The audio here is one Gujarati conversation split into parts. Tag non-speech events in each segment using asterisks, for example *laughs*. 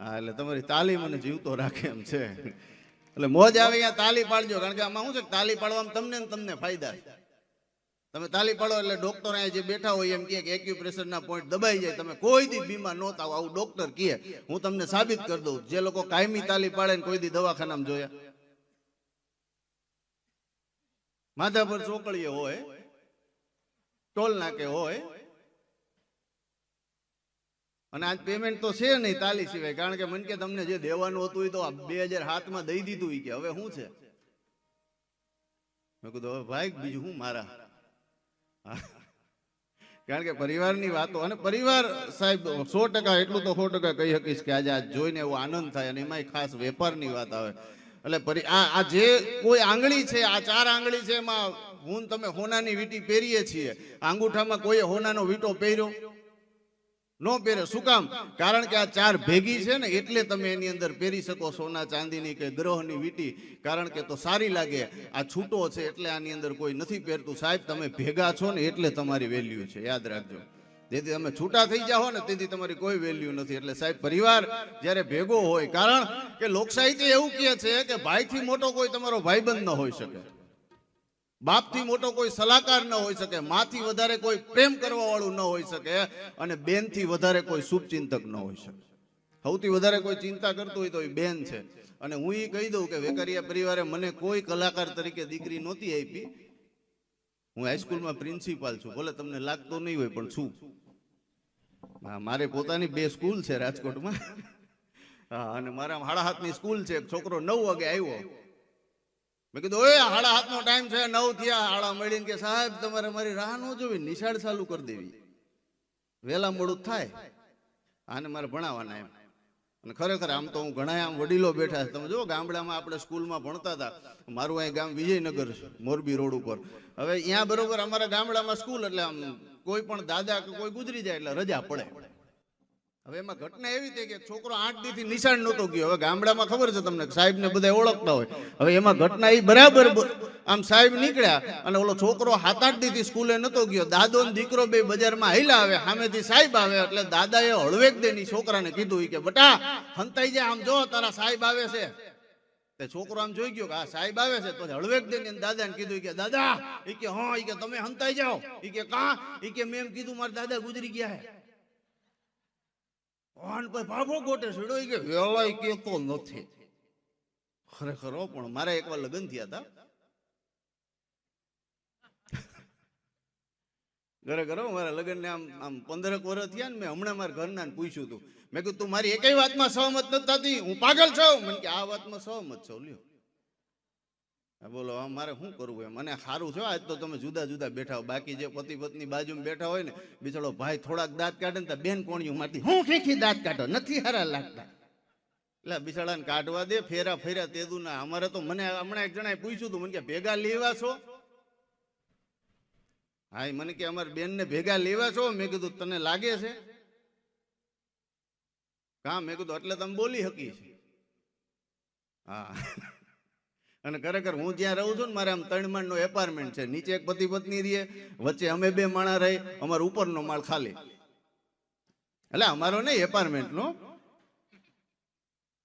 હા, એટલે તમારી તાલીમ મને જીવતો રાખે એમ છે. એટલે મોજ આવે અહીંયા તાલી પાડજો, કારણ કે આમાં શું છે તાલી પાડવામાં તમને ને તમને ફાયદા તમે તાલી પાડો એટલે ડોક્ટર અહીંયા જે બેઠા હોય એમ કહે કે એક્યુપ્રેશરના પોઈન્ટ દબાઈ જાય. તમે કોઈ દી બીમાર ન થાવ, આવું ડોક્ટર કહે. હું તમને સાબિત કરી દઉં. જે લોકો કાયમી તાલી પાડે ને કોઈ દી દવાખાનામાં જોયા. માથા પર ચોકડીએ હોય ટોલ નાકે હોય અને આજ પેમેન્ટ તો છે નહીં તાલી સિવાય, કારણ કે મને કે તમને જે દેવાનું હતું એ તો બે હજાર હાથમાં દઈ દીધું કે, હવે શું છે? મેં કીધું, હવે ભાઈ, બીજું હું મારા. *laughs* કારણ કે પરિવારની વાતો, અને પરિવાર સાહેબ, સો ટકા એટલું તો સો ટકા કહી શકીશ કે આજે આ જોઈને એવો આનંદ થાય અને એમાંય ખાસ વેપારની વાત આવે. એટલે આ જે કોઈ આંગળી છે, આ ચાર આંગળી છે, એમાં હું તમે હોનાની વીટી પહેરીએ છીએ. આંગૂઠામાં કોઈએ હોનાનો વીટો પહેર્યો? નો પહેરે. શું કામ? કારણ કે આ ચાર ભેગી છે ને, એટલે તમે એની અંદર પહેરી શકો સોના ચાંદીની કે ગ્રહની વીટી. કારણ કે તો સારી લાગે. આ છૂટો છે એટલે આની અંદર કોઈ નથી પહેરતું. સાહેબ, તમે ભેગા છો ને એટલે તમારી વેલ્યુ છે. યાદ રાખજો. જેથી તમે છૂટા થઈ જાઓ ને, તેથી તમારી કોઈ વેલ્યુ નથી. એટલે સાહેબ, પરિવાર જ્યારે ભેગો હોય, કારણ કે લોકશાહી એવું કહે છે કે ભાઈથી મોટો કોઈ તમારો ભાઈબંધ ન હોઈ શકે. બાપથી મોટો કોઈ સલાહકાર ન હોઈ શકે, માથી વધારે કોઈ પ્રેમ કરવા વાળું ન હોઈ શકે અને બેનથી વધારે કોઈ શુભચિંતક ન હોઈ શકે. સૌથી વધારે કોઈ ચિંતા કરતું હોય તો એ બેન છે. અને હું એ કહી દઉં કે વેકરિયા પરિવારે મને કોઈ કલાકાર તરીકે દીકરી નહોતી આપી. હું હાઈસ્કૂલમાં પ્રિન્સિપાલ છું, ભલે તમને લાગતો નહીં હોય, પણ છું. મારે પોતાની બે સ્કૂલ છે રાજકોટમાં. હા, અને મારા હાડા હાથની સ્કૂલ છે. એક છોકરો નવ વાગે આવ્યો. મેં કીધું, ઓય હાડા હાથનો ટાઈમ છે, નવ થયા, હાડા મળીને કે, સાહેબ, તમારે મારી રાહ ન જોવી, નિશાળ ચાલુ કરી દેવી. વહેલા મોડું થાય, આને મારે ભણાવવાના એમ. અને ખરેખર આમ તો હું ઘણા આમ વડીલો બેઠા છે. તમે જો ગામડામાં આપણે સ્કૂલમાં ભણતા હતા. મારું અહીં ગામ વિજયનગર છે, મોરબી રોડ ઉપર. હવે અહીંયા બરોબર અમારા ગામડામાં સ્કૂલ એટલે આમ કોઈ પણ દાદા કે કોઈ ગુજરી જાય એટલે રજા પડે. હવે એમાં ઘટના એવી થઈ કે છોકરો આઠ દી થી નિશાળ નહોતો ગયો. હવે ગામડામાં ખબર છે તમને સાહેબ ને બધા ઓળખતા હોય. હવે એમાં ઘટના એ બરાબર આમ સાહેબ નીકળ્યા અને ઓલો છોકરો સાત આઠ દી થી સ્કૂલે નતો ગયો. દાદો ને દીકરો બે બજારમાં હાલ્યા આવે, સામેથી સાહેબ આવે એટલે દાદાએ હળવેક દેની છોકરાને કીધું કે, બટા, હંતાઈ જાય આમ જો, તારા સાહેબ આવે છે. તે છોકરો આમ જોઈ ગયો કે આ સાહેબ આવે છે. તો હળવેક દે ને દાદાને કીધું કે, દાદા, ઈ કે, હા, ઈ કે, તમે હંતાઈ જાઓ. એ કે, કા? એ કે, મેં કીધું, મારા દાદા ગુજરી ગયા વાહન પર ભાભો ગોટે છેડો કે વેલાય કેતો નથી. ખરેખર પણ મારે એકવાર લગ્ન થયા હતા ઘરે ઘરે મારા લગ્નને આમ આમ પંદરક વર્ષ થયા મેં હમણાં મારા ઘરના પૂછ્યું હતું મેં કીધું, તું મારી એકઈ વાતમાં સહમત નથી થતી, હું પાગલ છું. મને કે, આ વાતમાં સહમત છો, લ્યો. બોલો મારે શું કરવું એમ? અને સારું છે, આજ તો તમે જુદા જુદા બેઠા હો. બાકી જે પતિ પત્ની બાજુમાં બેઠા હોય ને, બિચારો ભાઈ થોડાક દાંત કાઢે ને બેન કોણિયું માંથી હું ખીખી દાંત કાઢો? નથી હારા લાગતા. એટલે બિચારાને કાઢવા દે, ફેરા ફેરા તેદું ના અમારે તો મને હમણાં એક જણાએ પૂછ્યું હતું, મને કે, ભેગા લેવા છો? હા, એ મને કે, અમારી બેનને ભેગા લેવા છો? મેં કીધું, તને લાગે છે? કા મેં કીધું, એટલે તમે બોલી શકી છે. હા. અને ખરેખર હું જ્યાં રહું છું ને મારે આમ ત્રણ માળનો એપાર્ટમેન્ટ છે. નીચે એક પતિ પત્ની રહીએ વચ્ચે અમે બે માણા રહી, અમારો ઉપરનો માળ ખાલી. એટલે અમારો નહીં એપાર્ટમેન્ટનો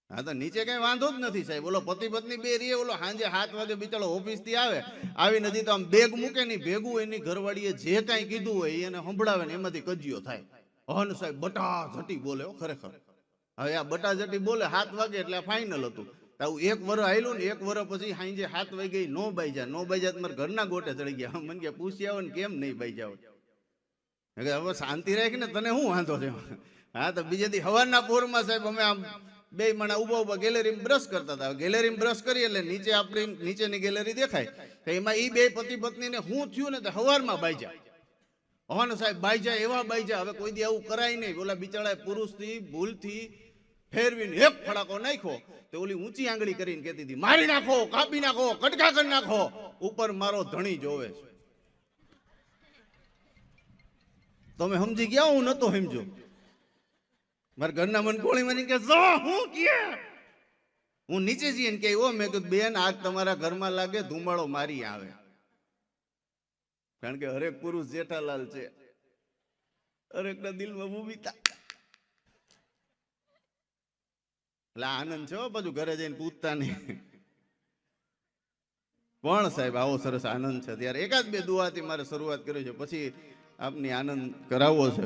હા તો નીચે કઈ વાંધો જ નથી સાહેબ. બોલો પતિ પત્ની બે રીએ બોલો સાંજે સાત વાગે બિચારો ઓફિસથી આવે. આવી નથી તો આમ બેગ મૂકે નહીં, ભેગું એની ઘરવાળીએ જે કાંઈ કીધું હોય એને સંભળાવે ને એમાંથી કજિયો થાય. હન સાહેબ બટા ઝટી બોલે ખરેખર. હવે આ બટા ઝટી બોલે સાત વાગે એટલે ફાઇનલ હતું. તો આવું એક વર આવેલું ને એક વર પછી સાંજે હાથ સાત ગઈ નો બાઈજા નો બાઈજા જા તો ઘરના ગોટે ચડી ગયા. મને કે પૂછી આવો ને કેમ નહીં બાઈજા હવે શાંતિ રાખી ને, તને શું વાંધો છે હા, તો બીજે દી હવારના પોરમાં સાહેબ અમે આમ બે મણા ઊભા ઊભા ગેલેરીમાં બ્રશ કરતા હતા. ગેલેરીમાં બ્રશ કરી એટલે નીચે આપણી નીચેની ગેલેરી દેખાય. તો એમાં એ બે પતિ પત્નીને શું થયું ને તો હવારમાં બાઈજા હવાન સાહેબ, બાઈ જાય એવા બાઈ જાય હવે કોઈ દી આવું કરાય નહીં. ઓલા બિચારા પુરુષથી, ભૂલથી ફેરવીને એક ફડાકો નાખ્યો તો ઓલી ઊંચી આંગળી કરીને કહેતી હતી મારી નાખો કાપી નાખો કટકા કરી નાખો. ઉપર મારો ધણી જોવે છે. તમે સમજી ગયા હું નતો સમજો મારા ઘરના મન કોળી મને કે "જો, હું કે હું નીચે જઈને કે ઓ મેં કીધું બેન આગ તમારા ઘરમાં લાગે ધુમાડો મારી આવે. કારણ કે હરેક પુરુષ જેઠાલાલ છે. હરેકના દિલમાં ભૂમિતા એટલે આનંદ છે બધું ઘરે જઈને પૂછતા નહીં પણ સાહેબ, આવો સરસ આનંદ છે. ત્યારે એકાદ બે દુઆથી મારે શરૂઆત કરી છે. પછી આપની આનંદ કરાવવો છે.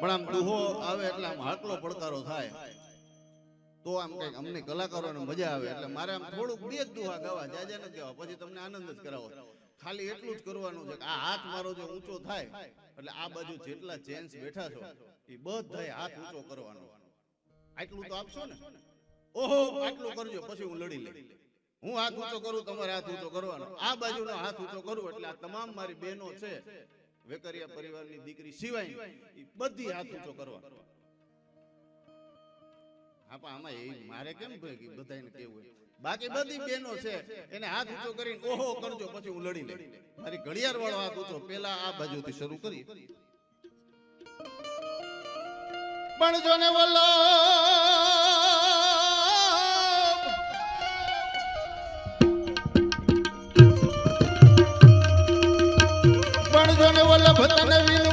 પણ આમ દુહો આવે એટલે આમ હાટલો પડકારો થાય. તો આમ કંઈક અમને કલાકારોને મજા આવે એટલે મારે આમ થોડુંક બે જ દુહા ગાવા, જાજે નથી કહેવા પછી તમને આનંદ જ કરાવો. ખાલી એટલું જ કરવાનું છે કે આ હાથ મારો જે ઊંચો થાય, એટલે આ બાજુ જેટલા જેન્ટ્સ બેઠા છો, એ બધાય હાથ ઊંચો કરવાનો. આટલું તો આપશો ને? ઓહો, આટલું કરજો, પછી હું લડી લઈ હું હાથ ઊંચો કરું, તમારે હાથ ઊંચો કરવાનો. આ બાજુનો હાથ ઊંચો કરું, એટલે આ તમામ મારી બહેનો છે, વેકરિયા પરિવારની દીકરી સિવાય બધી હાથ ઊંચો કરવા હા પણ આમાં એ મારે કેમ ભાઈ કે બધાને કેવું બાકી બધી બહેનો છે એને હાથ ઊંચો કરીને ઓહો કરજો પછી હું લડી લઈ મારી ઘડિયાળ વાળો હાથ ઊંચો પેલા આ બાજુથી શરૂ કરી પણ જો ને પણ જો વલ્લભ તને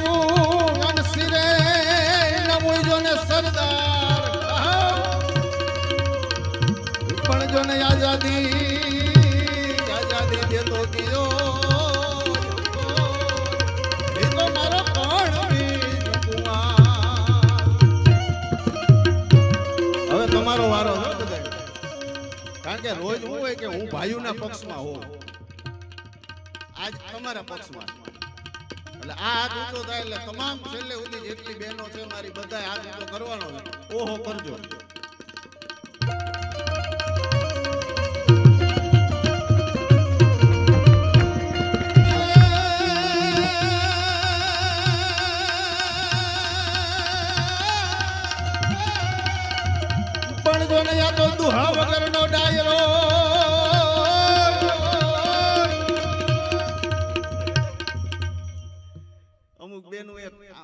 કે રોજ હું હોય કે હું ભાઈઓના પક્ષમાં હોઉં? આજ તમારા પક્ષમાં. એટલે આ હાથ ઊંચો થાય એટલે તમામ છેલ્લે સુધી જેટલી બહેનો છે મારી બધા હાથ ઊંચો કરવાનો ઓહો, કરજો.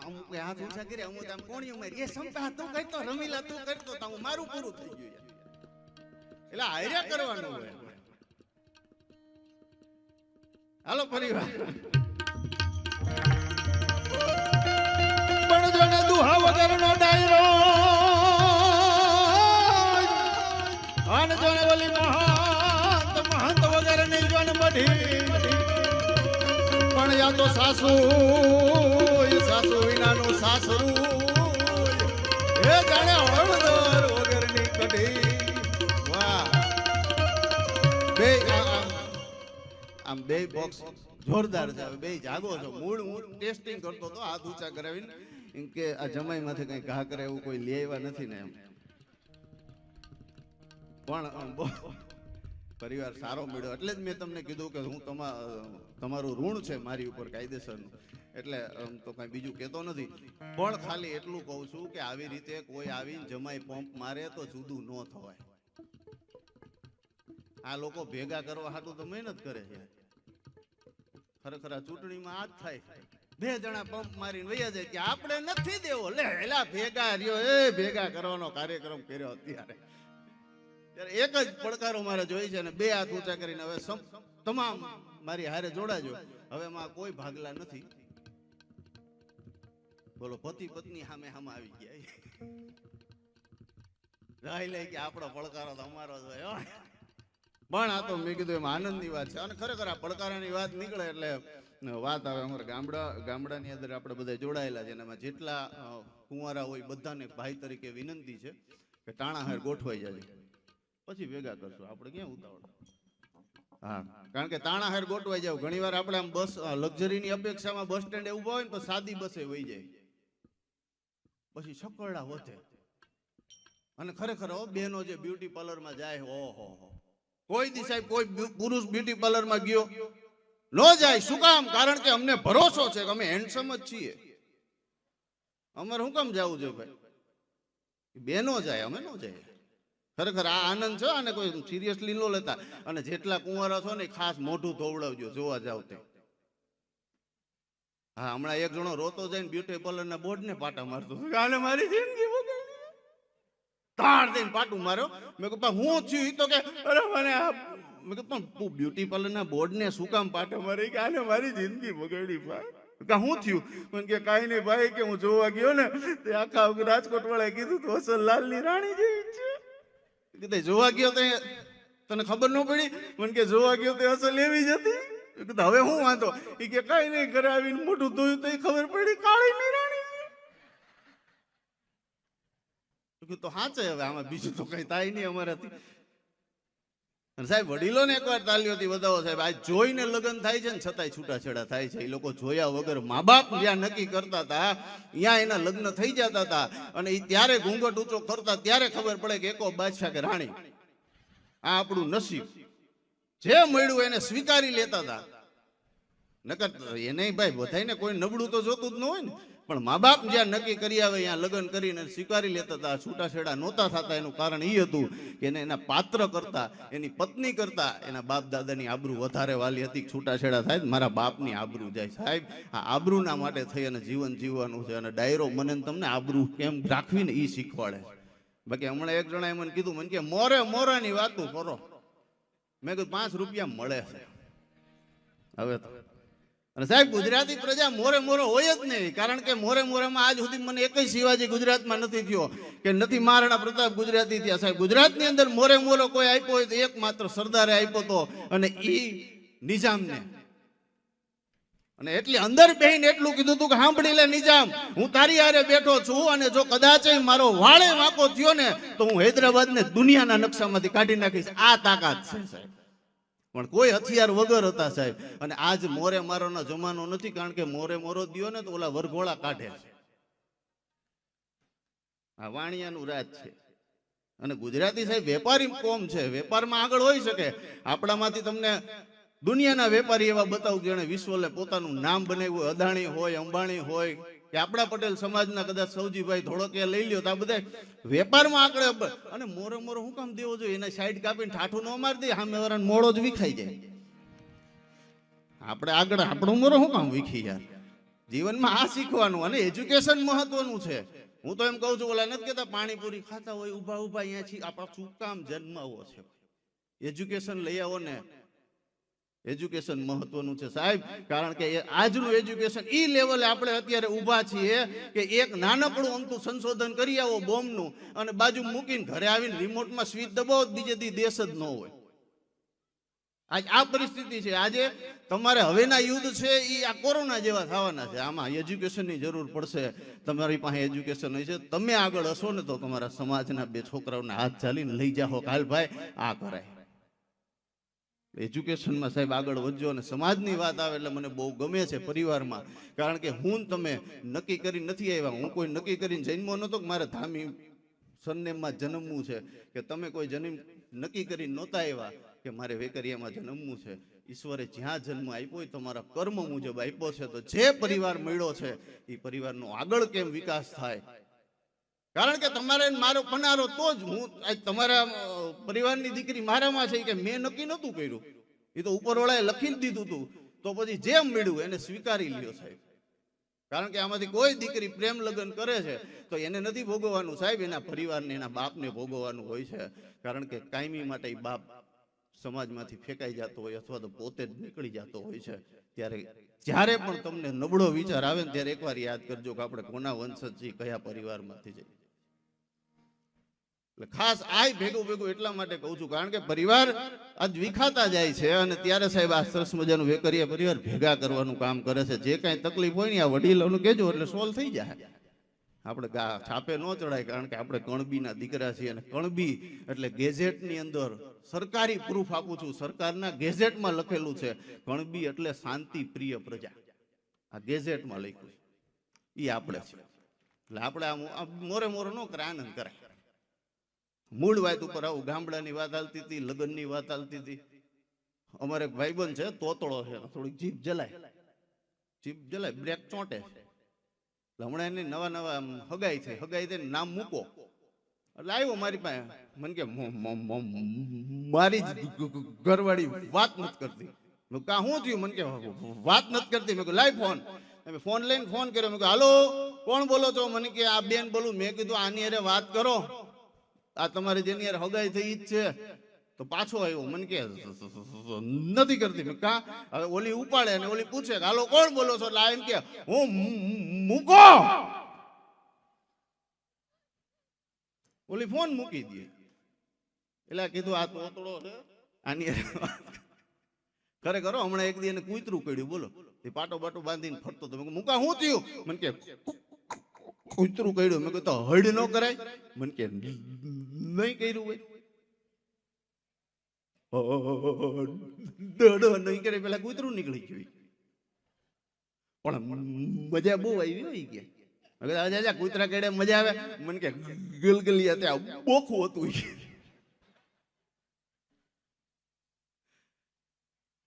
અમુક હાથ ઊંચા કર્યા, અમુક આમ કોણી ઉમેરી. એ સંપા તું કરતો રમીલા તું કરતો તો હું મારું પૂરું થઈ ગયું એટલે હાર્યા કરવાનું હોય. હાલો પરિવાર મઢી પણ યા તો સાસુ સાસરું એ જાણે વગરની કઢી. વાહ. બે આમ બે બોક્સ જોરદાર છે. બે જાગો છો. મૂળ મૂળ ટેસ્ટિંગ કરતો હતો, હાથ ઊંચા કરાવીને. કે આ જમાઈમાંથી કંઈ ઘા એવું કોઈ લે આવ્યા નથી ને એમ. પણ પરિવાર સારો મળ્યો. એટલે જ મેં તમને કીધું કે હું તમા, તમારું ઋણ છે મારી ઉપર કાયદેસરનું. એટલે આમ તો કઈ બીજું કહેતો નથી. પણ ખાલી એટલું કહું છું કે આવી રીતે કોઈ આવીને જમાઈ પંપ મારે તો જુદું ન થવાય. આ લોકો ભેગા કરવા હાટું તો મહેનત કરે છે. ખરેખર આ ચૂંટણીમાં આ જ થાય. બે જણા પંપ મારીને વૈયા જાય કે આપણે નથી દેવો. લે એલા ભેગા રહ્યો. એ ભેગા કરવાનો કાર્યક્રમ કર્યો અત્યારે. ત્યારે એક જ પડકારો મારે જોઈ છે અને બે હાથ ઊંચા કરીને હવે તમામ મારી હારે જોડાજો. હવે એમાં કોઈ ભાગલા નથી. બોલો, પતિ પત્ની સામે સામે આવી ગયા. રાહ લે કે આપણો પડકારો તો અમારો જ પણ આ તો મેં કીધું એમાં આનંદની વાત છે. અને ખરેખર આ પડકારાની વાત નીકળે એટલે વાત આવે અમારા ગામડા, ગામડાની અંદર આપણે બધા જોડાયેલા છે એમાં જેટલા કુંવારા હોય બધાને ભાઈ તરીકે વિનંતી છે કે ટાણા હાર ગોઠવાઈ જાય પછી ભેગા કરશું. આપણે ક્યાં ઉતાવળ? હા, કારણ કે તાણા હાર ગોઠવાઈ જાવ. ઘણીવાર આપણે આમ બસ લક્ઝરીની અપેક્ષામાં બસ સ્ટેન્ડ ઊભા હોય ને તો સાદી બસે વહી જાય. પછી છકરડા વધે. અને ખરેખર હો બહેનો જે બ્યુટી પાર્લરમાં જાય, હો હો કોઈ દી સાહેબ, કોઈ પુરુષ બ્યુટી પાર્લરમાં ગયો. ન જાય, શું કામ? કારણ કે અમને ભરોસો છે કે અમે હેન્ડસમ જ છીએ. અમારે શું કામ જવું જોઈએ ભાઈ? બેનો જાય, અમે ન જાય. ખરેખર આ આનંદ છે અને કોઈ સિરિયસલી ન લેતા. અને જેટલા કુંવારા છો ને ખાસ મોઢું ધોવડાવજો, જોવા જાવ તે. હા, હમણાં એક જણો રોતો જઈને બ્યુટી પાર્લર ના બોર્ડ ને પાટા મારતો. આને મારી જિંદગી તાણ દઈને પાટું માર્યો. મેં કહ્યું "પણ હું થયું તો કે, અરે મને આ મેં કહ્યું પણ તું બ્યુટી પાર્લરના બોર્ડને શું કામ પાટો મારી? કે આને મારી જિંદગી બગાડી ભાઈ. કે હું થયું? મને કે, કાંઈ નહીં ભાઈ, કે હું જોવા ગયો ને, તે આખા રાજકોટ વાળાએ કીધું તો, અસલ લાલની રાણી જેવી છે. કીધું, જોવા ગયો તે? તને ખબર ન પડી? મને કે, જોવા ગયો તે અસલ એવી જ હતી. કીધું, હવે હું વાંધો? એ કે, કાંઈ નહીં, ઘરે આવીને મોઢું ધોયું તો ખબર પડી. કાળી ની રાણી છે તો હાચે હવે, આમાં બીજું તો કઈ થાય નહીં અમારાથી. અને સાહેબ, વડીલોને એકવાર તાલીઓથી વધાવો સાહેબ. આ જોઈને લગ્ન થાય છે ને છતાંય છૂટાછેડા થાય છે. એ લોકો જોયા વગર મા બાપ જ્યાં નક્કી કરતા હતા, ત્યાં એના લગ્ન થઈ જતા હતા. અને એ ત્યારે ઘૂંઘટ ઊંચો કરતા ત્યારે ખબર પડે કે એકો બાદશાહ કે રાણી. આ આપણું નસીબ. જે મળ્યું એને સ્વીકારી લેતા હતા. નકર એને ભાઈ બધાને કોઈ નબળું તો જોતું જ ન હોય ને. પણ મા બાપ જ્યાં નક્કી કરી આવે, ત્યાં લગ્ન કરીને સ્વીકારી લેતા હતા. છૂટાછેડા નહોતા થતા. એનું કારણ એ હતું કે એને એના પાત્ર કરતા, એની પત્ની કરતા, એના બાપ દાદાની આબરૂ વધારે વાલી હતી. છૂટાછેડા થાય મારા બાપની આબરૂ જાય. સાહેબ, આ આબરૂના માટે થઈ અને જીવન જીવવાનું છે. અને ડાયરો મને તમને આબરૂ કેમ રાખવી ને એ શીખવાડે બાકી હમણાં એક જણાએ મને કીધું, મને કે મોરે મોરાની વાતું કરો. મેં કીધું, પાંચ રૂપિયા મળે છે. હવે તો અને સાહેબ, ગુજરાતી પ્રજા મોરે મોરો હોય જ નહીં, કારણ કે મોરે મોરેમાં આજ સુધી મને એકય શિવાજી ગુજરાતમાં નથી થયો, કે નથી મહારાણા પ્રતાપ ગુજરાતી થયા. સાહેબ, ગુજરાતની અંદર મોરે મોરો કોઈ આપ્યો હોય તો એક માત્ર સરદારે આપ્યો તો, અને ઈ નિઝામને. અને એટલી અંદર બેહીને એટલું કીધું હતું કે સાંભળી લે નિજામ હું તારી હારે બેઠો છું અને જો કદાચ મારો વાળે વાંકો થયો ને, તો હું હૈદરાબાદને દુનિયાના નકશામાંથી કાઢી નાખીશ. આ તાકાત છે, સાહેબ. પણ કોઈ હથિયાર વગર હતા સાહેબ. અને આજ મોરે મારોનો જમાનો નથી, કારણ કે મોરે મોરો દિયો ને તો ઓલા વરઘોળા કાઢે છે. આ વાણિયાનું રાજ છે. અને ગુજરાતી સાહેબ, વેપારી કોમ છે. વેપારમાં આગળ હોઈ શકે. આપણામાંથી તમને દુનિયાના વેપારી એવા બતાવું જેણે વિશ્વલે પોતાનું નામ બનાવ્યું અદાણી હોય, અંબાણી હોય કે આપણા પટેલ સમાજના કદાચ સૌજીભાઈ ધોળકિયા લઈ લ્યો તો આ બધા વેપારમાં આગળ અને મોરે મોરો હું કામ દેવો જોઈએ? એના સાઈડ કાપીને ઠાઠું ન મારી દે, સામે વાળાને મોડો જ વિખાઈ જાય. આપણે આગળ, આપણું મોરો શું કામ વિખી યાર? જીવનમાં આ શીખવાનું અને એજ્યુકેશન મહત્વનું છે. હું તો એમ કહું છું, ઓલા નથી કહેતા, પાણીપુરી ખાતા હોય, ઊભા ઊભા અહીંયાથી આપણા શું કામ જન્માવો છે? એજ્યુકેશન લઈ આવો ને એજ્યુકેશન મહત્વનું છે. સાહેબ, કારણ કે આજનું એજ્યુકેશન ઈ લેવલે આપણે અત્યારે ઊભા છીએ કે એક નાનકડું અમતું સંશોધન કરી આવો બોમ્બનું અને બાજુ મૂકીને ઘરે આવીને રિમોટમાં સ્વિચ દબાવો બીજે દી દેશ જ ન હોય. આજ આ પરિસ્થિતિ છે. આજે તમારે હવેના યુદ્ધ છે એ આ કોરોના જેવા થવાના છે. આમાં એજ્યુકેશનની જરૂર પડશે. તમારી પાસે એજ્યુકેશન છે તમે આગળ હશો ને તો તમારા સમાજના બે છોકરાઓને હાથ ચાલીને લઈ જાઓ. કાલ ભાઈ આ કરાય. એજ્યુકેશનમાં સાહેબ આગળ વધજો અને સમાજની વાત આવે એટલે મને બહુ ગમે છે પરિવારમાં. કારણ કે હું તમે નક્કી કરી નથી આવ્યા. હું કોઈ નક્કી કરીને જન્મો નહોતો કે મારે ધામી સરનેમમાં જન્મવું છે. કે તમે કોઈ જન્મ નક્કી કરીને નહોતા આવ્યા કે મારે વેકરિયામાં જન્મવું છે. ઈશ્વરે જ્યાં જન્મ આપ્યો હોય તમારા કર્મ મુજબ આપ્યો છે. તો જે પરિવાર મળ્યો છે એ પરિવારનો આગળ કેમ વિકાસ થાય? કારણ કે તમારે મારો પનારો તો જ હું તમારા પરિવારની દીકરી મારામાં છે કે મેં નક્કી નહોતું કર્યું. એ તો ઉપરવાળાએ લખી દીધું હતું તો પછી જેમ મળ્યું એને સ્વીકારી લ્યો સાહેબ. કારણ કે આમાંથી કોઈ દીકરી પ્રેમ લગ્ન કરે છે, તો એને નથી ભોગવવાનું સાહેબ. એના પરિવારને, એના બાપને ભોગવવાનું હોય છે. કારણ કે કાયમી માટે બાપ સમાજમાંથી ફેંકાઈ જતો હોય અથવા તો પોતે જ નીકળી જતો હોય છે. ત્યારે જ્યારે પણ તમને નબળો વિચાર આવે ને ત્યારે એકવાર યાદ કરજો કે આપણે કોના વંશજ છીએ કયા પરિવારમાંથી છે. એટલે ખાસ આય ભેગું ભેગું એટલા માટે કહું છું, કારણ કે પરિવાર આજ વિખાતા જાય છે અને ત્યારે સાહેબ આ સરસ મજાનું વેકરીએ પરિવાર ભેગા કરવાનું કામ કરે છે. જે કાંઈ તકલીફ હોય ને આ વડીલોનું કહેજો, એટલે સોલ્વ થઈ જાય. આપણે છાપે ન ચડાય, કારણ કે આપણે કણબીના દીકરા છીએ અને કણબી એટલે ગેઝેટની અંદર સરકારી પ્રૂફ આપું છું. સરકારના ગેઝેટમાં લખેલું છે કણબી એટલે શાંતિ પ્રિય પ્રજા. આ ગેઝેટમાં લખ્યું એ આપણે છે. એટલે આપણે આ મોરે મોરે નો કરે આનંદ કરાય. મૂળ વાત ઉપર આવું ગામડાની વાત હાલતી હતી, લગ્નની વાત હાલતી હતી. અમારે એક ભાઈબંધ છે, તોતળો છે, થોડીક જીભ જલાય. જીભ જલાય, બ્રેક ચોંટે. હમણાં એને નવા નવા હગાઈ છે, હગાઈ થઈ નામ મૂકો. એટલે આવ્યો મારી પાસે. મને કે, "મો- મો- મો- મારી ઘરવાળી વાત નથી કરતી. મેં કા શું થયું? મને કે, વાત નથી કરતી. મેં લાઈ ફોન. ફોન લઈને ફોન કર્યો. મેં કહ્યું હાલો, કોણ બોલો છો? મને કે, આ બેન બોલું. મેં કીધું, આની અરે વાત કરો. આ તમારી જેની યાર હગાઈ થઈ જ છે. તો પાછો આવ્યો, મને કે નથી કરતી. કા હવે ઓલી ઉપાડે અને ઓલી પૂછે કે, હાલો, કોણ બોલો છો? એટલે એમ કે, હું મૂકો. ઓલી ફોન મૂકી દે. એટલે કીધું, આ તોતડો છે. આની ખરેખર હમણાં એક દી એને કૂતરું કર્યું બોલો. એ પાટો બાટો બાંધીને ફરતો તો મૂકા હું થયું? મને કે કૂતરું કર્યું મેં કહ્યું, તો હડ ન કરાય. મને કે નહીં કર્યું હોય ડડો નહીં કરે પેલા કૂતરું નીકળી ગયું પણ મજા બહુ આવી હોય કે હવે "આજે કૂતરા કેડે મજા આવે મને કે ગલગલિયા ત્યાં બોખું હતું.